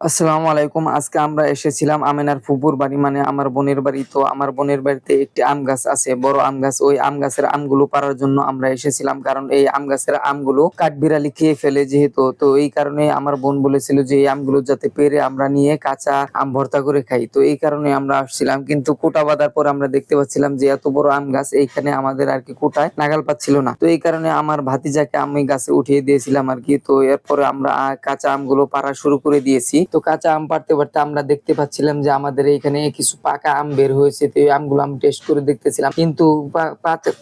আসসালামু আলাইকুম। আজকে আমরা এসেছিলাম আমেনার ফুপুর বাড়ি মানে আমার বোনের বাড়ি। তো আমার বোনের বাড়িতে একটি আম গাছ আছে, বড় আম গাছ। ওই আম গাছের আমগুলো পাড়ার জন্য আমরা এসেছিলাম। কারণ এই আম গাছের আমগুলো কাঠবিড়ালি খেয়ে ফেলে যেহেতু। তো এই কারণে আমার বোন বলেছিল যে এই আমগুলো যাতে পেরে আমরা নিয়ে কাঁচা আম ভর্তা করে খাই। তো এই কারণে আমরা আসছিলাম। কিন্তু কোটা বাঁধার পর আমরা দেখতে পাচ্ছিলাম যে এত বড় আম গাছ, এইখানে আমাদের আর কি কোটায় নাগাল পাচ্ছিল না। তো এই কারণে আমার ভাতিজাকে আমি গাছে উঠিয়ে দিয়েছিলাম আর কি। তো এরপরে আমরা কাঁচা আমগুলো পাড়া শুরু করে দিয়েছি। তো কাঁচা আম পাড়তে পারতে আমরা দেখতে পাচ্ছিলাম যে আমাদের এখানে কিছু পাকা আম বের হয়েছে, তো এই আমগুলো আমি টেস্ট করে দেখতেছিলাম। কিন্তু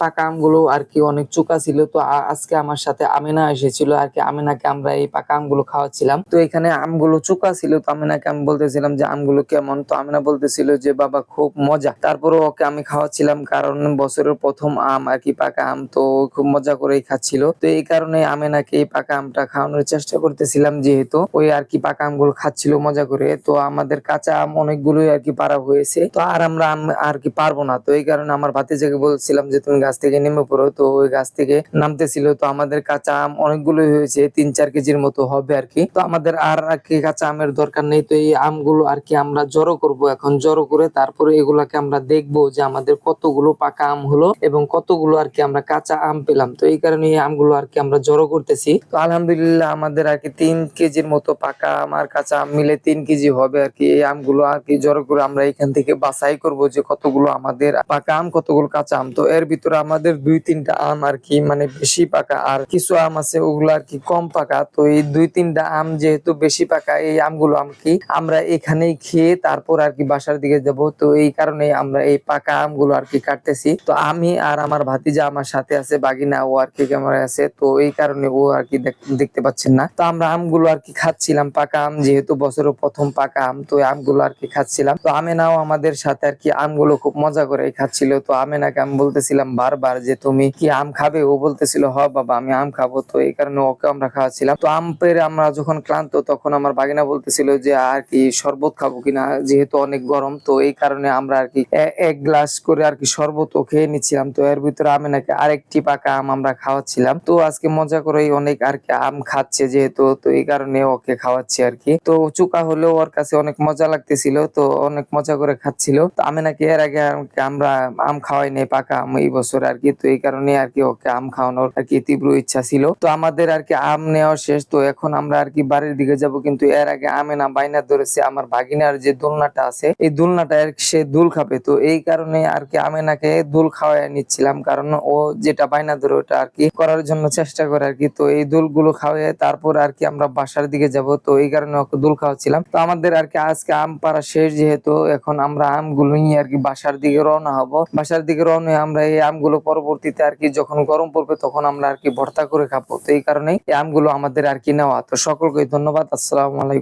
পাকা আমগুলো আর কি অনেক চোকা ছিল, তো আজকে আমার সাথে আমেনা এসেছিল আর কি আমেনাকে আমরা এই পাকা আমগুলো খাওয়াচ্ছিলাম। তো এখানে আমগুলো চোকা ছিল, তো আমেনাকে আমি বলতেছিলাম যে আমগুলো কেমন? তো আমেনা বলতেছিল যে, বাবা, খুব মজা। তারপরে ওকে আমি খাওয়াচ্ছিলাম, কারণ বছরের প্রথম আম আর কি পাকা আম, তো খুব মজা করেই খাচ্ছিল। তো এই কারণে আমেনাকে এই পাকা আমটা খাওয়ানোর চেষ্টা করতেছিলাম, যেহেতু ওই আর কি পাকা আমগুলো খাচ্ছিল মজা করে। তো আমাদের কাঁচা আম অনেকগুলোই আর কি পারা হয়েছে। তো আর আমরা আম আর কি পারব না। তো এই কারণে আমার ভাতিজাকে বলছিলাম যে, তুমি গাছ থেকে নেমে পড়ো। তো ওই গাছ থেকে নামতেছিল। তো আমাদের কাঁচা আম অনেকগুলোই হয়েছে। তিন চার কেজির মতো হবে আর কি। তো আমাদের আর আর কি কাঁচা আমের দরকার নেই। তো এই আমগুলো আর কি আমরা জড়ো করব এখন। জড়ো করে তারপরে এগুলাকে আমরা দেখব যে, আমাদের কতগুলো পাকা আম হলো এবং কতগুলো আর কি আমরা কাঁচা আম পেলাম। তো এই কারণে এই আমগুলো আর কি আমরা জড়ো করতেছি। তো আলহামদুলিল্লাহ আমাদের আর কি তিন কেজির মতো পাকা আম আর কাঁচা আম মিলে তিন কেজি হবে আর কি, এই আমগুলো আর কি জড়ো করে আমরা এখান থেকে বাছাই করব যে কতগুলো আমাদের পাকা আম, কতগুলো কাঁচা আম। তো এর ভিতরে আমাদের দুই তিনটা আম আর কি মানে বেশি পাকা। আর কিছু আম আছে, ওগুলো আর কি কম পাকা। তো এই দুই তিনটা আম যেহেতু বেশি পাকা, এই আমগুলো আম কি আমরা এখানেই খেয়ে তারপর আর কি বাসার দিকে যাব। তো এই কারণে আমরা এই পাকা আমগুলো আর কি কাটতেছি। তো আমি আর আমার ভাতিজা আমার সাথে আছে, বাগিনা, ও আর কি ক্যামেরায় আছে। তো এই কারণে ও আর কি দেখ- দেখতে পাচ্ছেন না। তো আমরা আমগুলো আর কি খাচ্ছিলাম, পাকা আম যেহেতু বছরের প্রথম পাকা আম, তো আমগুলো আর কি খাচ্ছিলাম। তো আমেনাও আমাদের সাথে আর কি আমগুলো খুব মজা করে খাচ্ছিল। তো আমেনাকে আমি বলতেছিলাম, বারবার যে তুমি কি আম খাবে? ও বলতেছিল, হ বাবা, আমি আম খাব। তো এই কারণে ওকে আমরা খাওয়াচ্ছিলাম। তো আম পেরে আমরা যখন ক্লান্ত, তখন আমার বাগিনা বলতেছিল যে, আর কি শরবত খাব কিনা? যেহেতু অনেক গরম, তো এই কারণে আমরা আর কি এক গ্লাস করে আর কি শরবত ও খেয়ে নিচ্ছিলাম। তো এর ভিতরে আমেনাকে আরেকটি পাকা আম আমরা খাওয়াচ্ছিলাম। তো আজকে মজা করেই অনেক আর কি আম খাচ্ছে যেহেতু, তো এই কারণে ওকে খাওয়াচ্ছি আর কি। তো চুকা হলেও ওর কাছে অনেক মজা লাগতেছিল, তো অনেক মজা করে খাচ্ছিল। তো আমি নাকি এর আগে আমরা আম খাওয়াই নাই, পাকা আম এই বছর আর কি, তো এই কারণে আর কি ওকে আম খাওয়ানোর আর কি তীব্র ইচ্ছা ছিল। তো আমাদের আর কি আম নেওয়া শেষ, তো এখন আমরা আর কি বাড়ির দিকে যাব, কিন্তু এর আগে আমে না বাইনা ধরেছে আমার ভাগিনার যে দোলনাটা আছে, এই দোলনাটা আর সে দুল খাবে। তো এই কারণে আর কি আমেনাকে দুল খাওয়াই নিচ্ছিলাম, কারণ ও যেটা বাইনা ধরে ওটা আর কি করার জন্য চেষ্টা করে আর কি। তো এই দুলগুলো খাওয়াই, তারপর আর কি আমরা বাসার দিকে যাব, তো এই কারণে ওকে দুল খাওয়াচ্ছিলাম। তো আমাদের আর কি আজকে আম পাড়া শেষ, যেহেতু এখন আমরা আমগুলো নিয়ে আর কি বাসার দিকে রওনা হব। বাসার দিকে রওনা আমরা এই আমগুলো পরবর্তীতে আর কি যখন গরম পড়বে তখন আমরা আর কি ভর্তা করে খাব। তো এই কারণে এই আমগুলো আমাদের আর কি নেওয়া। তো সকলকে ধন্যবাদ, আসসালাম আলাইকুম।